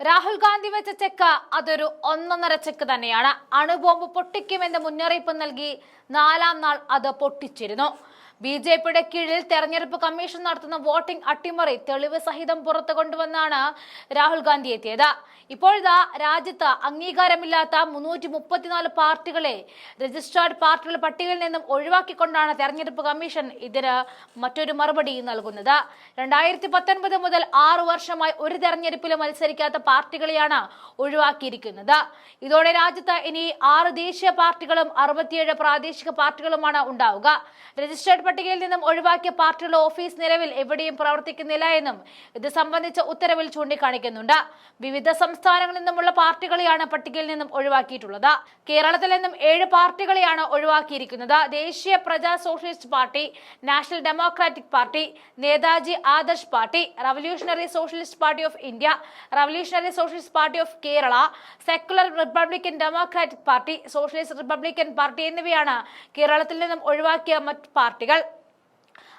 രാഹുൽ ഗാന്ധി വെച്ച ചെക്ക് അതൊരു ഒന്നൊന്നര ചെക്ക് തന്നെയാണ്. അണുബോംബ് പൊട്ടിക്കുമെന്ന് മുന്നറിയിപ്പ് നൽകി നാലാം നാൾ അത് പൊട്ടിച്ചിരുന്നു. ബി ജെ പിയുടെ കീഴിൽ തെരഞ്ഞെടുപ്പ് കമ്മീഷൻ നടത്തുന്ന വോട്ടിംഗ് അട്ടിമറി തെളിവ് സഹിതം പുറത്തു കൊണ്ടുവന്നാണ് രാഹുൽ ഗാന്ധി എത്തിയത്. ഇപ്പോഴിതാ രാജ്യത്ത് അംഗീകാരമില്ലാത്ത മുന്നൂറ്റി മുപ്പത്തിനാല് പാർട്ടികളെ രജിസ്ട്രാർഡ് പാർട്ടികളുടെ പട്ടികയിൽ നിന്നും ഒഴിവാക്കിക്കൊണ്ടാണ് തെരഞ്ഞെടുപ്പ് കമ്മീഷൻ ഇതിന് മറ്റൊരു മറുപടി നൽകുന്നത്. രണ്ടായിരത്തി പത്തൊൻപത് മുതൽ ആറു വർഷമായി ഒരു തെരഞ്ഞെടുപ്പിലും മത്സരിക്കാത്ത പാർട്ടികളെയാണ് ഒഴിവാക്കിയിരിക്കുന്നത്. ഇതോടെ രാജ്യത്ത് ഇനി ആറ് ദേശീയ പാർട്ടികളും അറുപത്തിയേഴ് പ്രാദേശിക പാർട്ടികളുമാണ് ഉണ്ടാവുക. രജിസ്ട്രേഡ് പട്ടികയിൽ നിന്നും ഒഴിവാക്കിയ പാർട്ടിയുടെ ഓഫീസ് നിലവിൽ എവിടെയും പ്രവർത്തിക്കുന്നില്ല എന്നും ഇത് സംബന്ധിച്ച ഉത്തരവിൽ ചൂണ്ടിക്കാണിക്കുന്നുണ്ട്. വിവിധ സംസ്ഥാനങ്ങളിൽ നിന്നുമുള്ള പാർട്ടികളെയാണ് പട്ടികയിൽ നിന്നും ഒഴിവാക്കിയിട്ടുള്ളത്. കേരളത്തിൽ നിന്നും ഏഴ് പാർട്ടികളെയാണ് ഒഴിവാക്കിയിരിക്കുന്നത്. Desiya Praja socialist party national democratic party Netaji Adarsh party revolutionary socialist party of India revolutionary socialist party of Kerala secular republican democratic party socialist republican party എന്നിവയാണ് കേരളത്തിൽ നിന്നും ഒഴിവാക്കിയ മറ്റ് പാർട്ടികൾ.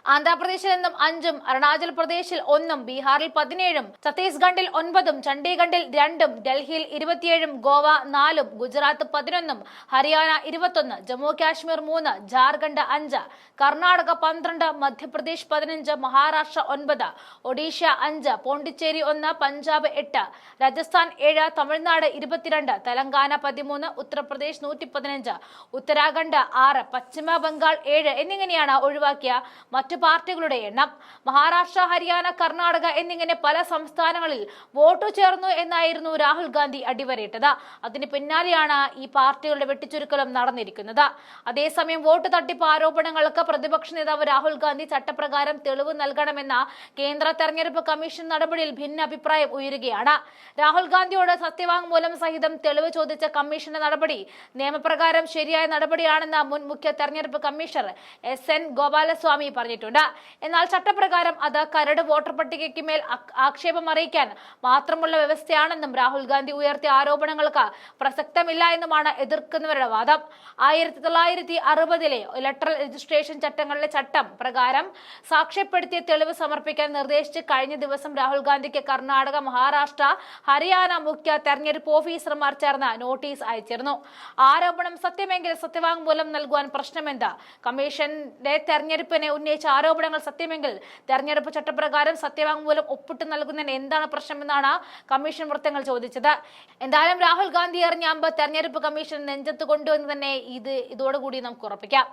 ആന്ധ്രാപ്രദേശിൽ നിന്നും അഞ്ചും അരുണാചൽ പ്രദേശിൽ ഒന്നും ബീഹാറിൽ പതിനേഴും ഛത്തീസ്ഗഡിൽ ഒൻപതും ചണ്ഡീഗഡിൽ രണ്ടും ഡൽഹിയിൽ ഇരുപത്തിയേഴും ഗോവ നാലും ഗുജറാത്ത് പതിനൊന്നും ഹരിയാന ഇരുപത്തൊന്ന് ജമ്മു കാശ്മീർ മൂന്ന് ജാർഖണ്ഡ് അഞ്ച് കർണാടക പന്ത്രണ്ട് മധ്യപ്രദേശ് പതിനഞ്ച് മഹാരാഷ്ട്ര ഒൻപത് ഒഡീഷ അഞ്ച് പോണ്ടിച്ചേരി ഒന്ന് പഞ്ചാബ് എട്ട് രാജസ്ഥാൻ ഏഴ് തമിഴ്നാട് ഇരുപത്തിരണ്ട് തെലങ്കാന പതിമൂന്ന് ഉത്തർപ്രദേശ് നൂറ്റി പതിനഞ്ച് ഉത്തരാഖണ്ഡ് ആറ് പശ്ചിമ ബംഗാൾ ഏഴ് എന്നിങ്ങനെയാണ് ഒഴിവാക്കിയ മറ്റു പാർട്ടികളുടെ എണ്ണം. മഹാരാഷ്ട്ര ഹരിയാന കർണാടക എന്നിങ്ങനെ പല സംസ്ഥാനങ്ങളിൽ വോട്ടു ചേർന്നു എന്നായിരുന്നു രാഹുൽ ഗാന്ധി അടിവരയിട്ടത്. അതിന് പിന്നാലെയാണ് ഈ പാർട്ടികളുടെ വെട്ടിച്ചുരുക്കലും നടന്നിരിക്കുന്നത്. അതേസമയം വോട്ട് തട്ടിപ്പ് ആരോപണങ്ങൾക്ക് പ്രതിപക്ഷ നേതാവ് രാഹുൽ ഗാന്ധി ചട്ടപ്രകാരം തെളിവ് നൽകണമെന്ന കേന്ദ്ര തെരഞ്ഞെടുപ്പ് കമ്മീഷൻ നടപടിയിൽ ഭിന്ന അഭിപ്രായം ഉയരുകയാണ്. രാഹുൽ ഗാന്ധിയോട് സത്യവാങ്മൂലം സഹിതം തെളിവ് ചോദിച്ച കമ്മീഷന്റെ നടപടി നിയമപ്രകാരം ശരിയായ നടപടിയാണെന്ന് മുൻ മുഖ്യ തെരഞ്ഞെടുപ്പ് കമ്മീഷണർ എസ്. എൻ. ഗോപാലസ്വാമി പറഞ്ഞിട്ടുണ്ട്. എന്നാൽ ചട്ടപ്രകാരം അത് കരട് വോട്ടർ പട്ടികയ്ക്ക് മേൽ ആക്ഷേപം അറിയിക്കാൻ മാത്രമുള്ള വ്യവസ്ഥയാണെന്നും രാഹുൽ ഗാന്ധി ഉയർത്തിയ ആരോപണങ്ങൾക്ക് പ്രസക്തമില്ല എന്നുമാണ് എതിർക്കുന്നവരുടെ വാദം. ആയിരത്തി തൊള്ളായിരത്തി അറുപതിലെ ഇലക്ട്രൽ രജിസ്ട്രേഷൻ ചട്ടങ്ങളിലെ ചട്ടം പ്രകാരം സാക്ഷ്യപ്പെടുത്തിയ തെളിവ് സമർപ്പിക്കാൻ നിർദ്ദേശിച്ച് കഴിഞ്ഞ ദിവസം രാഹുൽ ഗാന്ധിക്ക് കർണാടക മഹാരാഷ്ട്ര ഹരിയാന മുഖ്യ തെരഞ്ഞെടുപ്പ് ഓഫീസർമാർ ചേർന്ന് നോട്ടീസ് അയച്ചിരുന്നു. ആരോപണം സത്യമെങ്കിൽ സത്യവാങ്മൂലം നൽകുവാൻ പ്രശ്നമെന്ത്? കമ്മീഷന്റെ തെരഞ്ഞെടുപ്പിനെ ഉന്നയിച്ച ആരോപണങ്ങൾ സത്യമെങ്കിൽ തെരഞ്ഞെടുപ്പ് ചട്ടപ്രകാരം സത്യവാങ്മൂലം ഒപ്പിട്ട് നൽകുന്നതിന് എന്താണ് പ്രശ്നമെന്നാണ് കമ്മീഷൻ വൃത്തങ്ങൾ ചോദിച്ചത്. എന്തായാലും രാഹുൽ ഗാന്ധി അറിഞ്ഞാമ്പ് തെരഞ്ഞെടുപ്പ് കമ്മീഷൻ നെഞ്ചത്ത് കൊണ്ടുവന്ന് തന്നെ ഇത് ഇതോടുകൂടി നമുക്ക് ഉറപ്പിക്കാം.